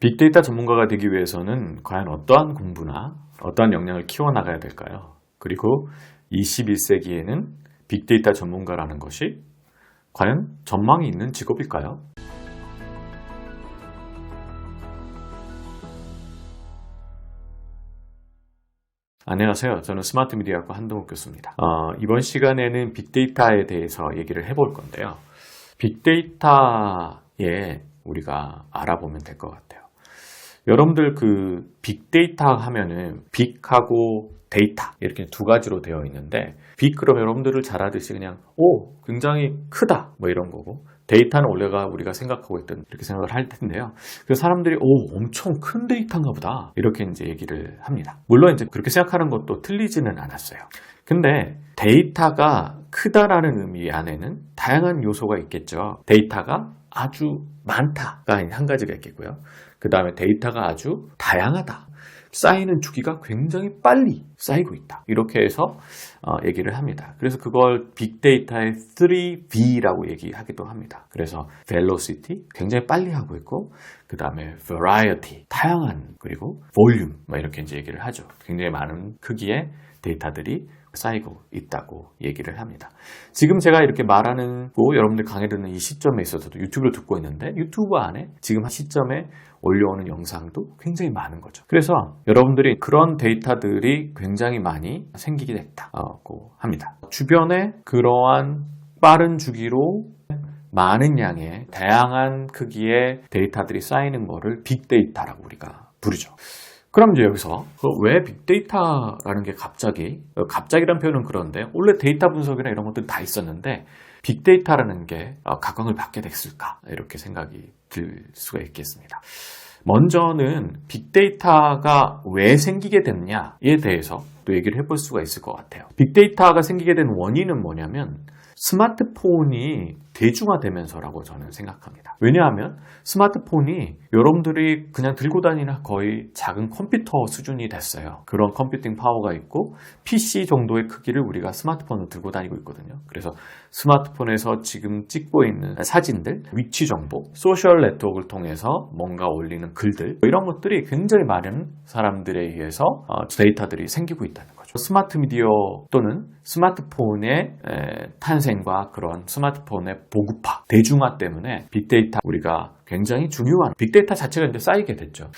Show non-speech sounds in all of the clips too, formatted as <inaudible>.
빅데이터 전문가가 되기 위해서는 과연 어떠한 공부나 어떠한 역량을 키워나가야 될까요? 그리고 21세기에는 빅데이터 전문가라는 것이 과연 전망이 있는 직업일까요? 안녕하세요. 저는 스마트 미디어학과 한동욱 교수입니다. 어, 이번 시간에는 빅데이터에 대해서 얘기를 해볼 건데요. 빅데이터에 우리가 알아보면 될 것 같아요. 여러분들 그 빅데이터 하면은 빅하고 데이터 이렇게 두 가지로 되어 있는데 빅 그럼 여러분들을 잘 알듯이 그냥 오 굉장히 크다 뭐 이런 거고 데이터는 원래가 우리가 생각하고 있던 이렇게 생각을 할 텐데요. 그래서 사람들이 오 엄청 큰 데이터인가 보다 이렇게 이제 얘기를 합니다. 물론 이제 그렇게 생각하는 것도 틀리지는 않았어요. 근데 데이터가 크다라는 의미 안에는 다양한 요소가 있겠죠. 데이터가 아주 많다가 한 가지가 있겠고요. 그 다음에 데이터가 아주 다양하다. 쌓이는 주기가 굉장히 빨리 쌓이고 있다. 이렇게 해서 어, 얘기를 합니다. 그래서 그걸 빅데이터의 3V라고 얘기하기도 합니다. 그래서 velocity, 굉장히 빨리 하고 있고, 그 다음에 variety, 다양한, 그리고 volume, 뭐 이렇게 이제 얘기를 하죠. 굉장히 많은 크기의 데이터들이 쌓이고 있다고 얘기를 합니다. 지금 제가 이렇게 말하는 거 여러분들 강의 듣는 이 시점에 있어서도 유튜브를 듣고 있는데 유튜브 안에 지금 한 시점에 올려오는 영상도 굉장히 많은 거죠. 그래서 여러분들이 그런 데이터들이 굉장히 많이 생기게 됐다고 합니다. 주변에 그러한 빠른 주기로 많은 양의 다양한 크기의 데이터들이 쌓이는 거를 빅데이터라고 우리가 부르죠. 그럼 이제 여기서 그왜 빅데이터라는 게 갑자기 갑자기란 표현은 그런데 원래 데이터 분석이나 이런 것들이 다 있었는데 빅데이터라는 게 각광을 받게 됐을까 이렇게 생각이 들 수가 있겠습니다. 먼저는 빅데이터가 왜 생기게 됐냐에 대해서 또 얘기를 해볼 수가 있을 것 같아요. 빅데이터가 생기게 된 원인은 뭐냐면 스마트폰이 대중화되면서라고 저는 생각합니다. 왜냐하면 스마트폰이 여러분들이 그냥 들고 다니는 거의 작은 컴퓨터 수준이 됐어요. 그런 컴퓨팅 파워가 있고 PC 정도의 크기를 우리가 스마트폰으로 들고 다니고 있거든요. 그래서 스마트폰에서 지금 찍고 있는 사진들, 위치 정보, 소셜 네트워크를 통해서 뭔가 올리는 글들 이런 것들이 굉장히 많은 사람들에 의해서 어, 데이터들이 생기고 있다는 스마트 미디어 또는 스마트폰의 탄생과 그런 스마트폰의 보급화, 대중화 때문에 빅데이터 우리가 굉장히 중요한 빅데이터 자체가 이제 쌓이게 됐죠.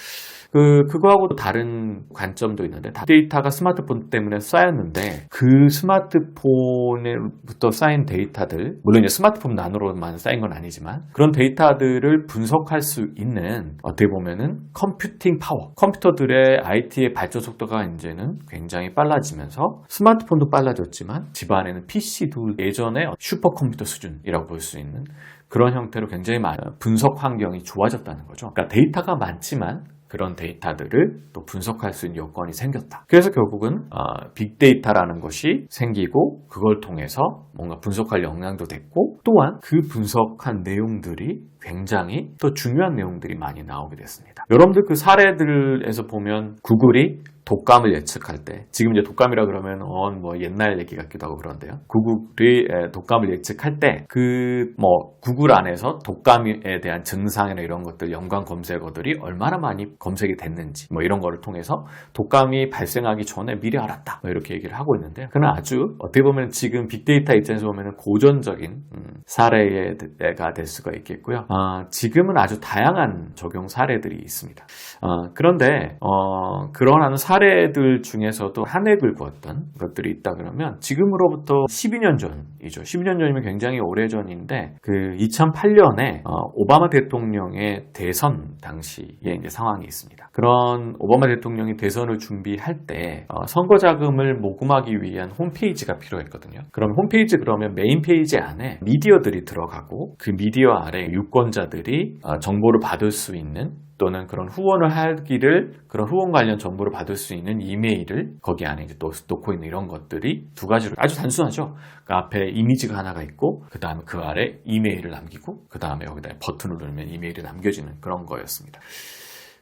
그, 그거하고도 다른 관점도 있는데, 데이터가 스마트폰 때문에 쌓였는데, 그 스마트폰부터 쌓인 데이터들, 물론 이제 스마트폰 안으로만 쌓인 건 아니지만, 그런 데이터들을 분석할 수 있는, 어떻게 보면은 컴퓨팅 파워, 컴퓨터들의 IT의 발전 속도가 이제는 굉장히 빨라지면서, 스마트폰도 빨라졌지만, 집안에는 PC도 예전에 슈퍼컴퓨터 수준이라고 볼 수 있는 그런 형태로 굉장히 많은 분석 환경이 좋아졌다는 거죠. 그러니까 데이터가 많지만 그런 데이터들을 또 분석할 수 있는 여건이 생겼다. 그래서 결국은 어, 빅데이터라는 것이 생기고 그걸 통해서 뭔가 분석할 역량도 됐고 또한 그 분석한 내용들이 굉장히 또 중요한 내용들이 많이 나오게 됐습니다. 여러분들 그 사례들에서 보면 구글이 독감을 예측할 때 지금 이제 독감이라 그러면 어 뭐 옛날 얘기 같기도 하고 그런데요. 구글이 독감을 예측할 때 그 뭐 구글 안에서 독감에 대한 증상이나 이런 것들 연관 검색어들이 얼마나 많이 검색이 됐는지 뭐 이런 거를 통해서 독감이 발생하기 전에 미리 알았다 뭐 이렇게 얘기를 하고 있는데 그는 아주 어떻게 보면 지금 빅데이터 입장에서 보면 고전적인 음, 사례가 될 수가 있겠고요. 아, 지금은 아주 다양한 적용 사례들이 있습니다. 아, 그런데 어, 그러한 사례 들 중에서도 한 획을 그었던 것들이 있다 그러면 지금으로부터 12년 전이죠. 12년 전이면 굉장히 오래 전인데 그 2008년에 어, 오바마 대통령의 대선 당시에 이제 상황이 있습니다. 그런 오바마 대통령이 대선을 준비할 때 어, 선거 자금을 모금하기 위한 홈페이지가 필요했거든요. 그럼 홈페이지 그러면 메인 페이지 안에 미디어들이 들어가고 그 미디어 아래 유권자들이 어, 정보를 받을 수 있는 또는 그런 후원을 하기를 그런 후원 관련 정보를 받을 수 있는 이메일을 거기 안에 이제 또 놓고 있는 이런 것들이 두 가지로 아주 단순하죠. 그 앞에 이미지가 하나가 있고 그 다음에 그 아래 이메일을 남기고 그 다음에 여기다 버튼을 누르면 이메일이 남겨지는 그런 거였습니다.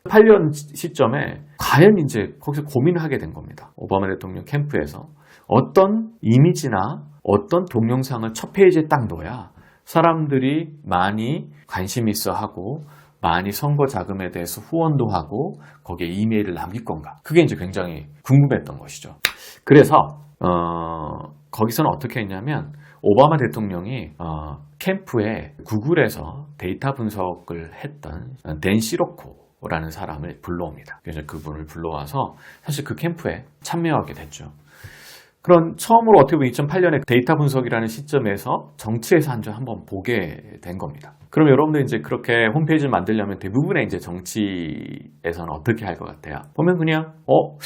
8년 시점에 과연 이제 거기서 고민을 하게 된 겁니다. 오바마 대통령 캠프에서 어떤 이미지나 어떤 동영상을 첫 페이지에 딱 넣어야 사람들이 많이 관심 있어 하고 많이 선거 자금에 대해서 후원도 하고 거기에 이메일을 남길 건가? 그게 이제 굉장히 궁금했던 것이죠. 그래서 어, 거기서는 어떻게 했냐면 오바마 대통령이 어, 캠프에 구글에서 데이터 분석을 했던 댄 시로코 라는 사람을 불러옵니다. 그래서 그분을 불러와서 사실 그 캠프에 참여하게 됐죠. 그런 처음으로 어떻게 보면 2008년에 데이터 분석이라는 시점에서 정치에서 한 점 한번 보게 된 겁니다. 그럼 여러분들 이제 그렇게 홈페이지를 만들려면 대부분의 이제 정치에서는 어떻게 할 것 같아요? 보면 그냥 어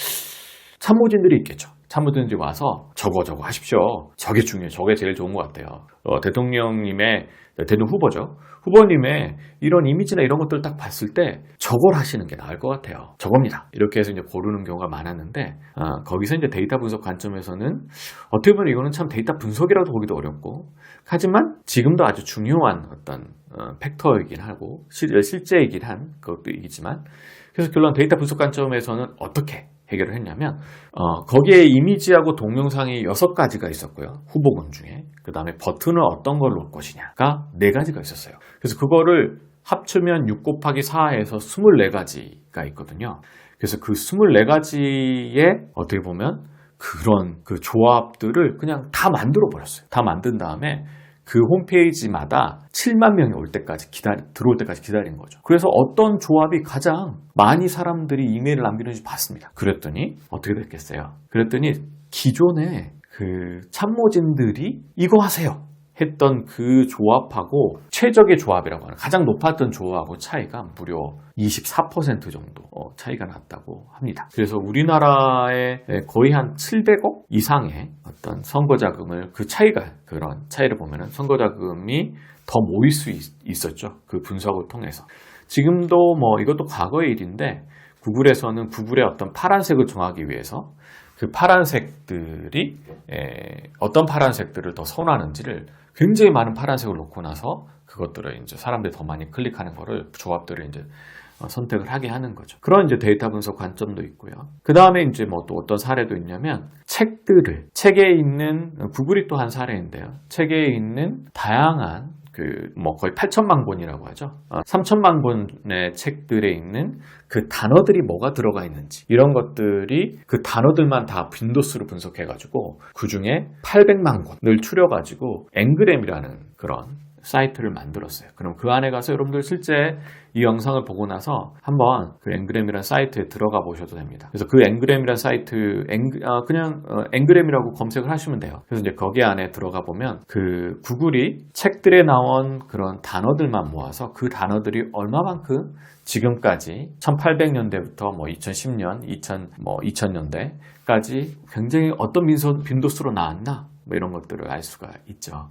참모진들이 있겠죠. 참모진들이 와서 저거 저거 하십시오. 저게 중요해요. 저게 제일 좋은 것 같아요. 어, 대통령님의 대통령 후보죠. 후보님의 이런 이미지나 이런 것들을 딱 봤을 때 저걸 하시는 게 나을 것 같아요. 저겁니다. 이렇게 해서 이제 고르는 경우가 많았는데 어, 거기서 이제 데이터 분석 관점에서는 어떻게 보면 이거는 참 데이터 분석이라도 보기도 어렵고 하지만 지금도 아주 중요한 어떤 어, 팩터이긴 하고 실, 실제이긴 한 것도 이지만 그래서 결론 데이터 분석 관점에서는 어떻게 해결을 했냐면 어, 거기에 이미지하고 동영상이 여섯 가지가 있었고요. 후보군 중에. 그 다음에 버튼을 어떤 걸 놓을 것이냐가 네 가지가 있었어요. 그래서 그거를 합치면 6 곱하기 4에서 24가지가 있거든요. 그래서 그 24가지에 어떻게 보면 그런 그 조합들을 그냥 다 만들어 버렸어요. 다 만든 다음에 그 홈페이지마다 7만 명이 올 때까지 기다리, 들어올 때까지 기다린 거죠. 그래서 어떤 조합이 가장 많이 사람들이 이메일을 남기는지 봤습니다. 그랬더니 어떻게 됐겠어요? 그랬더니 기존에 그 참모진들이 이거 하세요. 했던 그 조합하고 최적의 조합이라고 하는 가장 높았던 조합하고 차이가 무려 24% 정도 어, 차이가 났다고 합니다. 그래서 우리나라의 거의 한 700억 이상의 어떤 선거 자금을 그 차이가 그런 차이를 보면은 선거 자금이 더 모일 수 있, 었죠 그 분석을 통해서. 지금도 뭐 이것도 과거의 일인데 구글에서는 구글의 어떤 파란색을 정하기 위해서 그 파란색들이 어떤 파란색들을 더 선호하는지를 굉장히 많은 파란색을 놓고 나서 그것들을 이제 사람들이 더 많이 클릭하는 거를 조합들을 이제 어, 선택을 하게 하는 거죠. 그런 이제 데이터 분석 관점도 있고요. 그 다음에 이제 뭐 또 어떤 사례도 있냐면 책들을 책에 있는 구글이 또 한 사례인데요. 책에 있는 다양한 그 뭐 거의 8천만 권이라고 하죠. 3천만 어, 권의 책들에 있는 그 단어들이 뭐가 들어가 있는지 이런 것들이 그 단어들만 다 빈도수로 분석해가지고 그 중에 800만 권을 추려가지고 앵그램이라는 그런 사이트를 만들었어요. 그럼 그 안에 가서 여러분들 실제 이 영상을 보고 나서 한번 그 앵그램이라는 사이트에 들어가 보셔도 됩니다. 그래서 그 앵그램이라는 사이트 앵, 아, 그냥 어, 앵그램이라고 검색을 하시면 돼요. 그래서 이제 거기 안에 들어가 보면 그 구글이 책들에 나온 그런 단어들만 모아서 그 단어들이 얼마만큼 지금까지 1800년대부터 뭐 2010년, 2000, 뭐 2000년대까지 굉장히 어떤 빈도수로 나왔나 뭐 이런 것들을 알 수가 있죠.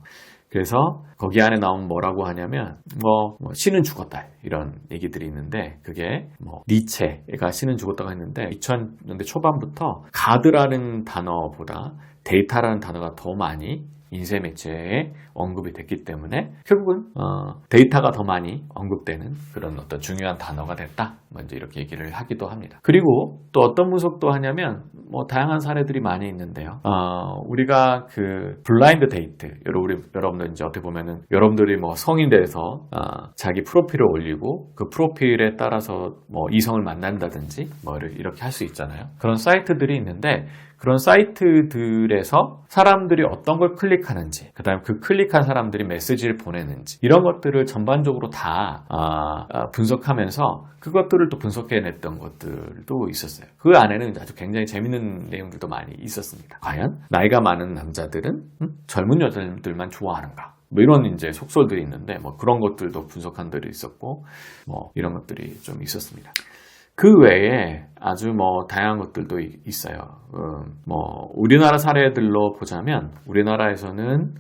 그래서 거기 안에 나온 뭐라고 하냐면 뭐, 뭐 신은 죽었다 이런 얘기들이 있는데 그게 뭐 니체가 신은 죽었다고 했는데 2000년대 초반부터 가드라는 단어보다 데이터라는 단어가 더 많이 인쇄 매체에 언급이 됐기 때문에 결국은 어, 데이터가 더 많이 언급되는 그런 어떤 중요한 단어가 됐다. 먼저 이렇게 얘기를 하기도 합니다. 그리고 또 어떤 분석도 하냐면 뭐 다양한 사례들이 많이 있는데요. 어, 우리가 그 블라인드 데이트 여러분 여러분들 이제 어떻게 보면은 여러분들이 뭐 성인 돼서 어, 자기 프로필을 올리고 그 프로필에 따라서 뭐 이성을 만난다든지 뭐 이렇게 할 수 있잖아요. 그런 사이트들이 있는데 그런 사이트들에서 사람들이 어떤 걸 클릭하는지, 그 다음 그 클릭한 사람들이 메시지를 보내는지, 이런 것들을 전반적으로 다 아, 아, 분석하면서 그것들을 또 분석해냈던 것들도 있었어요. 그 안에는 아주 굉장히 재밌는 내용들도 많이 있었습니다. 과연 나이가 많은 남자들은 음? 젊은 여자들만 좋아하는가? 뭐 이런 이제 속설들이 있는데 뭐 그런 것들도 분석한 들이 있었고 뭐 이런 것들이 좀 있었습니다. 그 외에 아주 뭐 다양한 것들도 있어요. 음, 뭐 우리나라 사례들로 보자면 우리나라에서는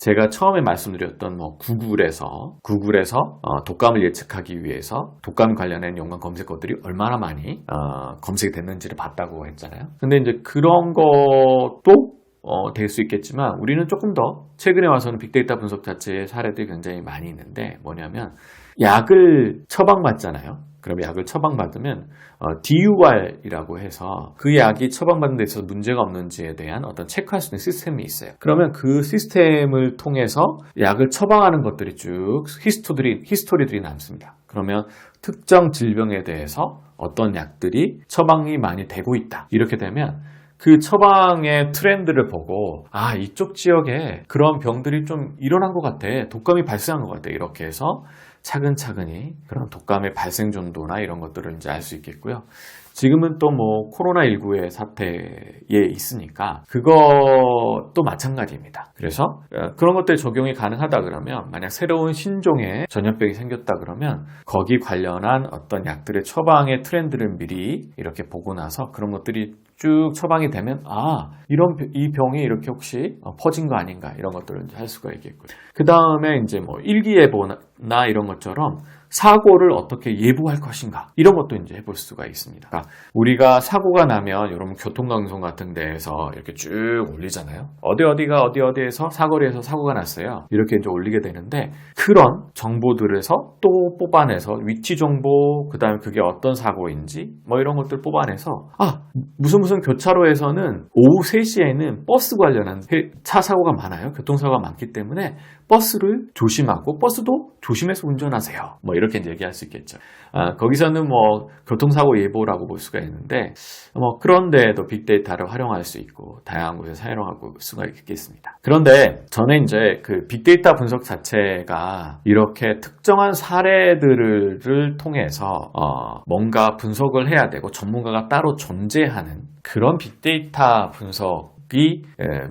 제가 처음에 말씀드렸던 뭐 구글에서 구글에서 어, 독감을 예측하기 위해서 독감 관련된 연관 검색어들이 얼마나 많이 어, 검색이 됐는지를 봤다고 했잖아요. 근데 이제 그런 것도 어, 될 수 있겠지만 우리는 조금 더 최근에 와서는 빅데이터 분석 자체의 사례들이 굉장히 많이 있는데 뭐냐면 약을 처방받잖아요. 그럼 약을 처방받으면 어, DUR이라고 해서 그 약이 처방받는 데 있어서 문제가 없는지에 대한 어떤 체크할 수 있는 시스템이 있어요. 그러면 그 시스템을 통해서 약을 처방하는 것들이 쭉 히스토들이, 히스토리들이 남습니다. 그러면 특정 질병에 대해서 어떤 약들이 처방이 많이 되고 있다. 이렇게 되면 그 처방의 트렌드를 보고 아 이쪽 지역에 그런 병들이 좀 일어난 것 같아 독감이 발생한 것 같아 이렇게 해서 차근차근히 그런 독감의 발생 정도나 이런 것들을 이제 알 수 있겠고요. 지금은 또 뭐 코로나19의 사태에 있으니까 그것도 마찬가지입니다. 그래서 어, 그런 것들 적용이 가능하다 그러면 만약 새로운 신종의 전염병이 생겼다 그러면 거기 관련한 어떤 약들의 처방의 트렌드를 미리 이렇게 보고 나서 그런 것들이 쭉 처방이 되면 아 이런 이 병이 이렇게 혹시 어, 퍼진 거 아닌가 이런 것들을 할 수가 있겠고요. 그 다음에 이제 뭐 일기예보나 이런 것처럼 사고를 어떻게 예보할 것인가 이런 것도 이제 해볼 수가 있습니다. 그러니까 우리가 사고가 나면 여러분 교통방송 같은 데에서 이렇게 쭉 올리잖아요. 어디 어디가 어디 어디에서 사거리에서 사고가 났어요. 이렇게 이제 올리게 되는데 그런 정보들에서 또 뽑아내서 위치 정보 그다음에 그게 어떤 사고인지 뭐 이런 것들 뽑아내서 아 무슨 무슨 교차로에서는 오후 3시에는 버스 관련한 차 사고가 많아요. 교통사고가 많기 때문에 버스를 조심하고 버스도 조심해서 운전하세요. 뭐 이 렇게 이제 얘기할 수 있겠죠. 아, 거기서는 뭐 교통사고 예보라고 볼 수가 있는데 뭐 그런데도 빅데이터를 활용할 수 있고 다양한 곳에 사용할 수가 있겠습니다. 그런데 저는 이제 그 빅데이터 분석 자체가 이렇게 특정한 사례들을 통해서 어 뭔가 분석을 해야 되고 전문가가 따로 존재하는 그런 빅데이터 분석 이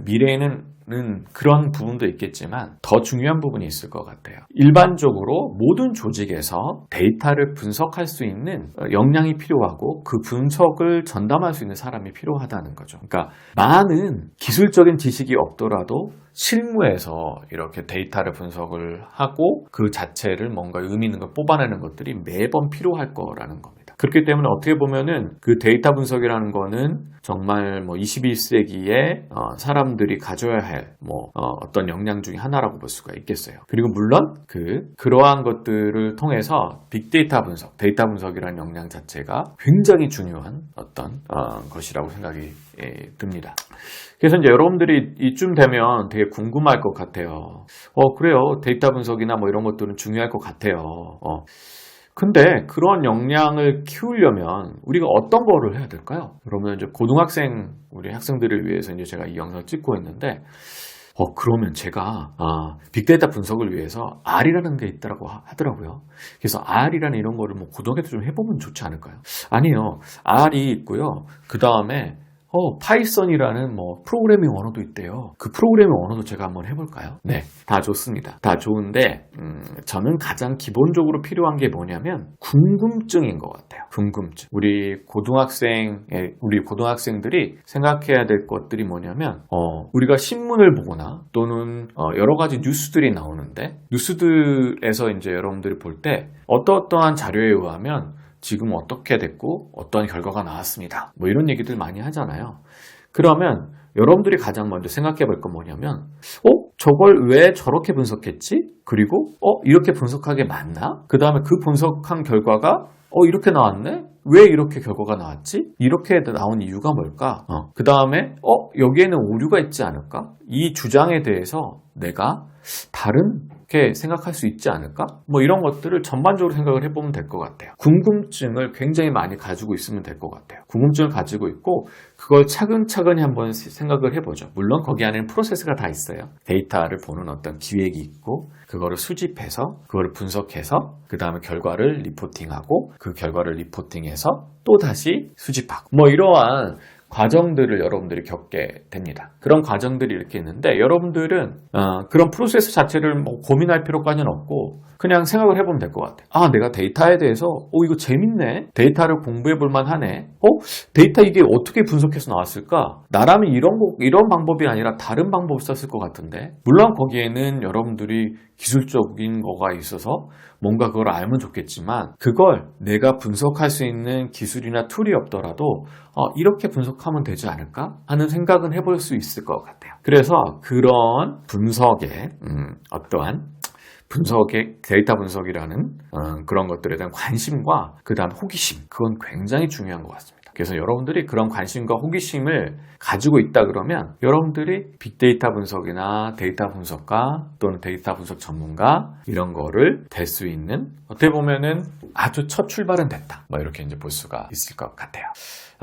미래에는 는 그런 부분도 있겠지만 더 중요한 부분이 있을 것 같아요. 일반적으로 모든 조직에서 데이터를 분석할 수 있는 어, 역량이 필요하고 그 분석을 전담할 수 있는 사람이 필요하다는 거죠. 그러니까 많은 기술적인 지식이 없더라도 실무에서 이렇게 데이터를 분석을 하고 그 자체를 뭔가 의미 있는 걸 뽑아내는 것들이 매번 필요할 거라는 겁 니다. 그렇기 때문에 어떻게 보면은 그 데이터 분석이라는 거는 정말 뭐 21세기에 어 사람들이 가져야 할뭐 어 떤 역량 중의 하나라고 볼 수가 있겠어요. 그리고 물론 그 그러한 것들을 통해서 빅데이터 분석, 데이터 분석이라는 역량 자체가 굉장히 중요한 어떤 어 것이라고 생각이 예, 듭니다. 그래서 이제 여러분들이 이쯤 되면 되게 궁금할 것 같아요. 어 그래요 데이터 분석이나 뭐 이런 것들은 중요할 것 같아요. 어. 근데 그런 역량을 키우려면 우리가 어떤 거를 해야 될까요? 그러면 이제 고등학생 우리 학생들을 위해서 이제 제가 이 영상을 찍고 있는데 어 그러면 제가 아, 빅데이터 분석을 위해서 R이라는 게 있더라고 하더라고요. 그래서 R이라는 이런 거를 뭐 고등학교 때 좀 해보면 좋지 않을까요? 아니요, R이 있고요. 그 다음에 어, 파이썬이라는 뭐 프로그래밍 언어도 있대요. 그 프로그래밍 언어도 제가 한번 해볼까요? 네, 다 좋습니다. 다 좋은데 음, 저는 가장 기본적으로 필요한 게 뭐냐면 궁금증인 것 같아요. 궁금증. 우리 고등학생, 우리 고등학생들이 생각해야 될 것들이 뭐냐면 어, 우리가 신문을 보거나 또는 어, 여러 가지 뉴스들이 나오는데 뉴스들에서 이제 여러분들이 볼 때 어떠어떠한 자료에 의하면 지금 어떻게 됐고 어떤 결과가 나왔습니다. 뭐 이런 얘기들 많이 하잖아요. 그러면 여러분들이 가장 먼저 생각해 볼 건 뭐냐면, 어? 저걸 왜 저렇게 분석했지? 그리고, 어? 이렇게 분석하게 맞나? 그 다음에 그 분석한 결과가, 어? 이렇게 나왔네? 왜 이렇게 결과가 나왔지? 이렇게 나온 이유가 뭘까? 어. 그 다음에, 어? 여기에는 오류가 있지 않을까? 이 주장에 대해서 내가 다른 이렇게 생각할 수 있지 않을까? 뭐 이런 것들을 전반적으로 생각을 해보면 될 것 같아요. 궁금증을 굉장히 많이 가지고 있으면 될 것 같아요. 궁금증을 가지고 있고 그걸 차근차근히 한번 생각을 해보죠. 물론 거기 안에는 프로세스가 다 있어요. 데이터를 보는 어떤 기획이 있고 그거를 수집해서 그거를 분석해서 그 다음에 결과를 리포팅하고 그 결과를 리포팅해서 또 다시 수집하고 뭐 이러한 과정들을 여러분들이 겪게 됩니다. 그런 과정들이 이렇게 있는데 여러분들은 어, 그런 프로세스 자체를 뭐 고민할 필요까지는 없고 그냥 생각을 해보면 될 것 같아요. 아, 내가 데이터에 대해서 어 이거 재밌네. 데이터를 공부해 볼 만하네. 어, 데이터 이게 어떻게 분석해서 나왔을까? 나라면 이런 거 이런 방법이 아니라 다른 방법을 썼을 것 같은데. 물론 거기에는 여러분들이 기술적인 거가 있어서 뭔가 그걸 알면 좋겠지만 그걸 내가 분석할 수 있는 기술이나 툴이 없더라도 어, 이렇게 분석하면 되지 않을까 하는 생각은 해볼 수 있을 것 같아요. 그래서 그런 분석에 음, 어떠한 분석의 데이터 분석이라는 어, 그런 것들에 대한 관심과 그 다음 호기심 그건 굉장히 중요한 것 같습니다. 그래서 여러분들이 그런 관심과 호기심을 가지고 있다 그러면 여러분들이 빅데이터 분석이나 데이터 분석가 또는 데이터 분석 전문가 이런 거를 될 수 있는 어떻게 보면은 아주 첫 출발은 됐다. 뭐 이렇게 이제 볼 수가 있을 것 같아요.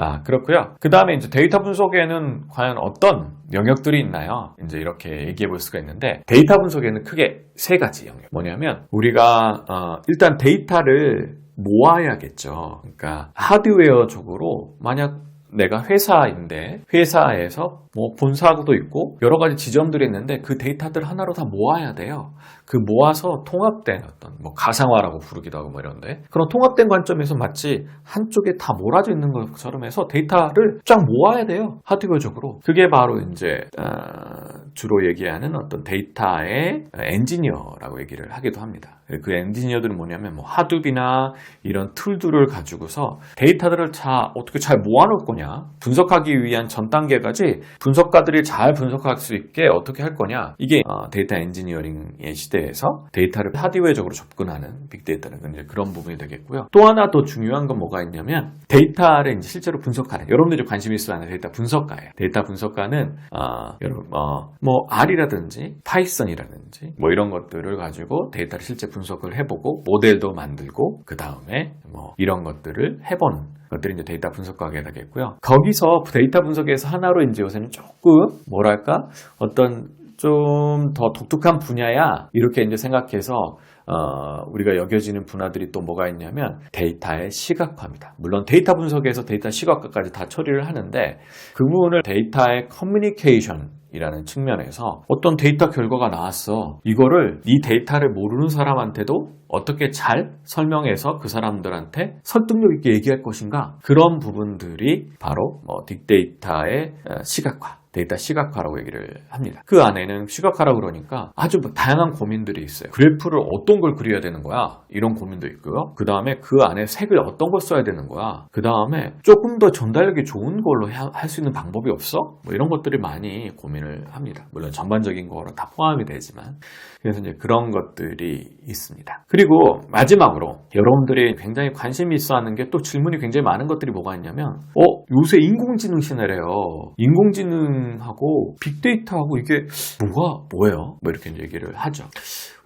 아, 그렇고요. 그 다음에 이제 데이터 분석에는 과연 어떤 영역들이 있나요? 이제 이렇게 얘기해 볼 수가 있는데 데이터 분석에는 크게 세 가지 영역. 뭐냐면 우리가 어, 일단 데이터를 모아야겠죠. 그러니까 하드웨어적으로 만약 내가 회사인데 회사에서 뭐 본사도 있고 여러 가지 지점들이 있는데 그 데이터들 하나로 다 모아야 돼요. 그 모아서 통합된 어떤 뭐 가상화라고 부르기도 하고 뭐 이런데 그런 통합된 관점에서 마치 한쪽에 다 몰아져 있는 것처럼 해서 데이터를 쫙 모아야 돼요. 하드웨어적으로. 그게 바로 이제 어, 주로 얘기하는 어떤 데이터의 엔지니어라고 얘기를 하기도 합니다. 그 엔지니어들은 뭐냐면 뭐 하둡이나 이런 툴들을 가지고서 데이터들을 자 어떻게 잘 모아놓을 거냐 분석하기 위한 전 단계까지 분석가들이 잘 분석할 수 있게 어떻게 할 거냐 이게 어, 데이터 엔지니어링의 시대에서 데이터를 하드웨어적으로 접근하는 빅데이터는 이제 그런 부분이 되겠고요. 또 하나 더 중요한 건 뭐가 있냐면 데이터를 이제 실제로 분석하는 여러분들이 관심 있어 하는 데이터 분석가예요. 데이터 분석가는 어, 여러분 어, 뭐 R이라든지 파이썬이라든지 뭐 이런 것들을 가지고 데이터를 실제 분석을 해보고 모델도 만들고 그 다음에 뭐 이런 것들을 해보는 것들이 이제 데이터 분석가게 되겠고요. 거기서 데이터 분석에서 하나로 이제 요새는 조금 뭐랄까 어떤 좀 더 독특한 분야야 이렇게 이제 생각해서 어, 우리가 여겨지는 분야들이 또 뭐가 있냐면 데이터의 시각화입니다. 물론 데이터 분석에서 데이터 시각화까지 다 처리를 하는데 그 부분을 데이터의 커뮤니케이션 이라는 측면에서 어떤 데이터 결과가 나왔어. 이거를 이 데이터를 모르는 사람한테도 어떻게 잘 설명해서 그 사람들한테 설득력 있게 얘기할 것인가? 그런 부분들이 바로 뭐 빅데이터의 어, 시각화. 데이터 시각화라고 얘기를 합니다. 그 안에는 시각화라고 그러니까 아주 뭐 다양한 고민들이 있어요. 그래프를 어떤 걸 그려야 되는 거야? 이런 고민도 있고요. 그 다음에 그 안에 색을 어떤 걸 써야 되는 거야? 그 다음에 조금 더 전달력이 좋은 걸로 할 수 있는 방법이 없어? 뭐 이런 것들이 많이 고민을 합니다. 물론 전반적인 거는 다 포함이 되지만. 그래서 이제 그런 것들이 있습니다. 그리고 마지막으로 여러분들이 굉장히 관심이 있어 하는 게 또 질문이 굉장히 많은 것들이 뭐가 있냐면, 어, 요새 인공지능 시대래요. 인공지능 하고 빅데이터하고 이게 뭐가 뭐예요? 뭐 이렇게 얘기를 하죠.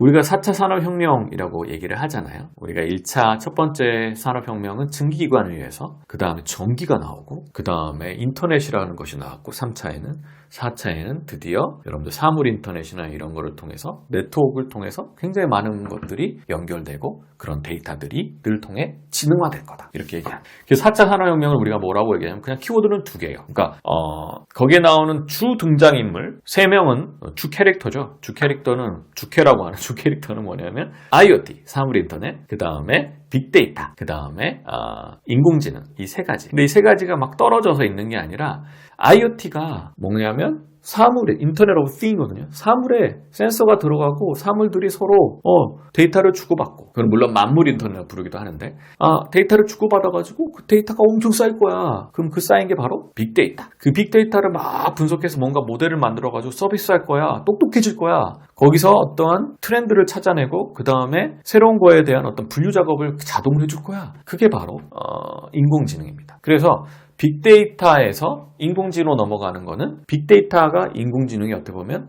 우리가 4차 산업혁명이라고 얘기를 하잖아요. 우리가 1차 첫 번째 산업혁명은 증기기관을 위해서, 그 다음에 전기가 나오고, 그 다음에 인터넷이라는 것이 나왔고, 3차에는 4차에는 드디어 여러분들 사물 인터넷이나 이런 거를 통해서 네트워크를 통해서 굉장히 많은 것들이 연결되고 그런 데이터들이 늘 통해 지능화될 거다. 이렇게 얘기합니다. 그래서 4차 산업혁명을 우리가 뭐라고 얘기하냐면 그냥 키워드는 두 개예요. 그러니까 어, 거기에 나오는 주 등장인물 세 명은 주 캐릭터죠. 주 캐릭터는 주캐라고 하는 주 <laughs> 캐릭터는 뭐냐면 IoT, 사물 인터넷, 그 다음에 빅데이터, 그 다음에 어, 인공지능 이 세 가지. 근데 이 세 가지가 막 떨어져서 있는 게 아니라 IoT가 뭐냐면 사물에 인터넷 오브 띵이거든요. 사물에 센서가 들어가고 사물들이 서로 어, 데이터를 주고받고 그건 물론 만물 인터넷 부르기도 하는데 아 데이터를 주고받아가지고 그 데이터가 엄청 쌓일 거야. 그럼 그 쌓인 게 바로 빅데이터. 그 빅데이터를 막 분석해서 뭔가 모델을 만들어가지고 서비스할 거야. 똑똑해질 거야. 거기서 어떠한 트렌드를 찾아내고 그 다음에 새로운 거에 대한 어떤 분류 작업을 자동으로 해줄 거야. 그게 바로 어, 인공지능입니다. 그래서 빅데이터에서 인공지능으로 넘어가는 거는 빅데이터가 인공지능이 어떻게 보면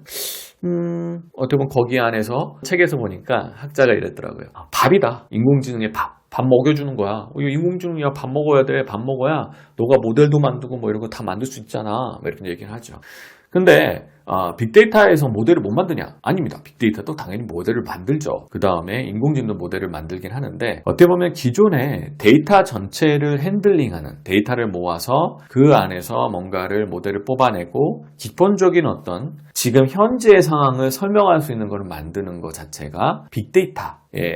음, 어떻게 보면 거기 안에서 책에서 보니까 학자가 이랬더라고요. 아, 밥이다. 인공지능의 밥. 밥 먹여주는 거야. 어, 이거 인공지능이야. 밥 먹어야 돼. 밥 먹어야 너가 모델도 만들고 뭐 이런 거 다 만들 수 있잖아. 뭐 이렇게 얘기를 하죠. 근데 아, 빅데이터에서 모델을 못 만드냐? 아닙니다. 빅데이터도 당연히 모델을 만들죠. 그 다음에 인공지능도 모델을 만들긴 하는데 어떻게 보면 기존의 데이터 전체를 핸들링하는 데이터를 모아서 그 안에서 뭔가를 모델을 뽑아내고 기본적인 어떤 지금 현재의 상황을 설명할 수 있는 걸 만드는 것 자체가 빅데이터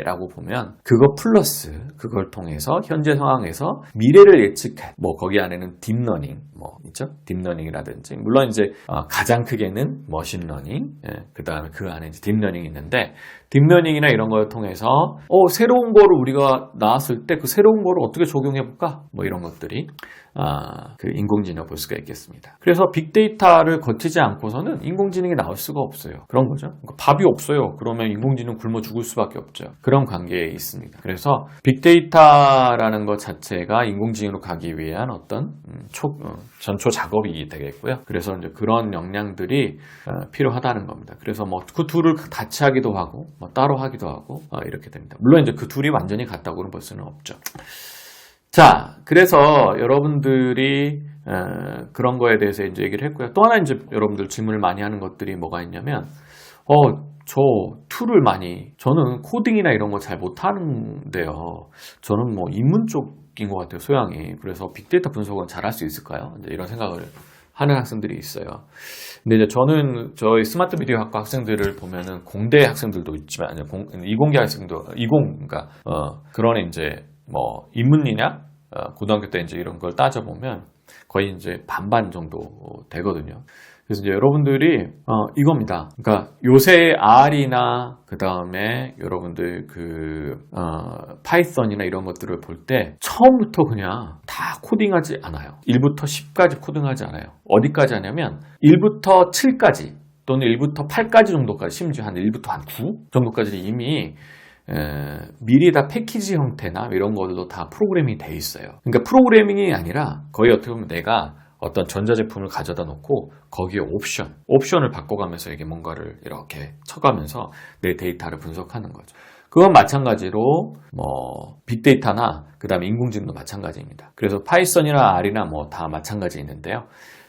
라고 보면 그거 플러스 그걸 통해서 현재 상황에서 미래를 예측해. 뭐 거기 안에는 딥러닝 뭐 있죠? 딥러닝이라든지. 물론 이제 어, 가장 크게는 머신러닝 예, 그 다음에 그 안에 딥러닝이 있는데 딥러닝이나 이런 걸 통해서 어, 새로운 거를 우리가 나왔을 때 그 새로운 거를 어떻게 적용해 볼까? 뭐 이런 것들이 아, 그 인공지능 볼 수가 있겠습니다. 그래서 빅데이터를 거치지 않고서는 인공지능이 나올 수가 없어요. 그런 거죠. 그러니까 밥이 없어요. 그러면 인공지능 굶어 죽을 수밖에 없죠. 그런 관계에 있습니다. 그래서 빅데이터라는 것 자체가 인공지능으로 가기 위한 어떤 음, 초, 어, 전초 작업이 되겠고요. 그래서 이제 그런 역량들이 어, 필요하다는 겁니다. 그래서 뭐 그 둘을 같이 하기도 하고 뭐 따로 하기도 하고 어, 이렇게 됩니다. 물론 이제 그 둘이 완전히 같다고는 볼 수는 없죠. 자, 그래서 여러분들이 어, 그런 거에 대해서 이제 얘기를 했고요. 또 하나 이제 여러분들 질문을 많이 하는 것들이 뭐가 있냐면, 어, 저 툴을 많이, 저는 코딩이나 이런 거 잘 못하는데요. 저는 뭐 인문 쪽인 것 같아요, 소양이. 그래서 빅데이터 분석은 잘 할 수 있을까요? 이런 생각을 하는 학생들이 있어요. 근데 이제 저는 저희 스마트 미디어 학과 학생들을 보면은 공대 학생들도 있지만, 공, 이공계 학생도, 이공, 그러니까, 어, 그런 이제 뭐 인문이냐 어, 고등학교 때 이제 이런 걸 따져 보면 거의 이제 반반 정도 되거든요. 그래서 이제 여러분들이 어, 이겁니다. 그러니까 요새 R이나 그 다음에 여러분들 그 어, 파이썬이나 이런 것들을 볼 때 처음부터 그냥 다 코딩하지 않아요. 1부터 10까지 코딩하지 않아요. 어디까지 하냐면 1부터 7까지 또는 1부터 8까지 정도까지 심지어 한 1부터 한 9 정도까지 이미 에, 미리 다 패키지 형태나 이런 걸로 다 프로그래밍이 돼 있어요. 그러니까 프로그래밍이 아니라 거의 어떻게 보면 내가 어떤 전자제품을 가져다 놓고 거기에 옵션, 옵션을 바꿔가면서 이게 뭔가를 이렇게 쳐가면서 내 데이터를 분석하는 거죠. 그건 마찬가지로 뭐 빅데이터나 그다음에 인공지능도 마찬가지입니다. 그래서 파이썬이나 R이나 뭐 다 마찬가지 있는데요.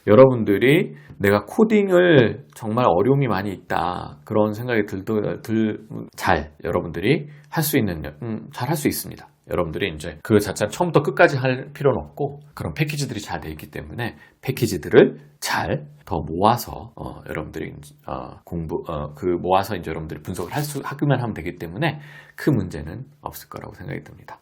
여러분들이 내가 코딩을 정말 어려움이 많이 있다 그런 생각이 들도 들잘 여러분들이 할 수 있는 음, 잘할 수 있습니다. 여러분들이 이제 그 자체를 처음부터 끝까지 할 필요는 없고 그런 패키지들이 잘 돼 있기 때문에 패키지들을 잘 더 모아서 어, 여러분들이 어, 공부 어, 그 모아서 이제 여러분들이 분석을 할 수 하기만 하면 되기 때문에 큰 문제는 없을 거라고 생각이 듭니다.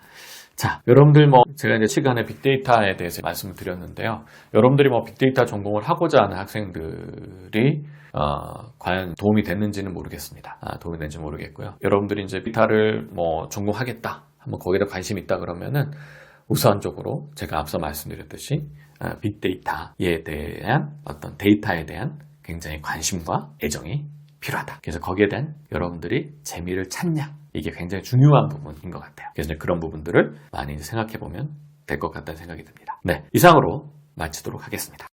자, 여러분들 뭐 제가 이제 시간에 빅데이터에 대해서 말씀을 드렸는데요. 여러분들이 뭐 빅데이터 전공을 하고자 하는 학생들이 어, 과연 도움이 됐는지는 모르겠습니다. 아, 도움이 됐는지 모르겠고요. 여러분들이 이제 빅데이터를 뭐 전공하겠다, 한번 거기다 관심 있다 그러면은 우선적으로 제가 앞서 말씀드렸듯이 아, 빅데이터에 대한 어떤 데이터에 대한 굉장히 관심과 애정이 필요하다. 그래서 거기에 대한 여러분들이 재미를 찾냐 이게 굉장히 중요한 부분인 것 같아요. 그래서 그런 부분들을 많이 생각해 보면 될 것 같다는 생각이 듭니다. 네, 이상으로 마치도록 하겠습니다.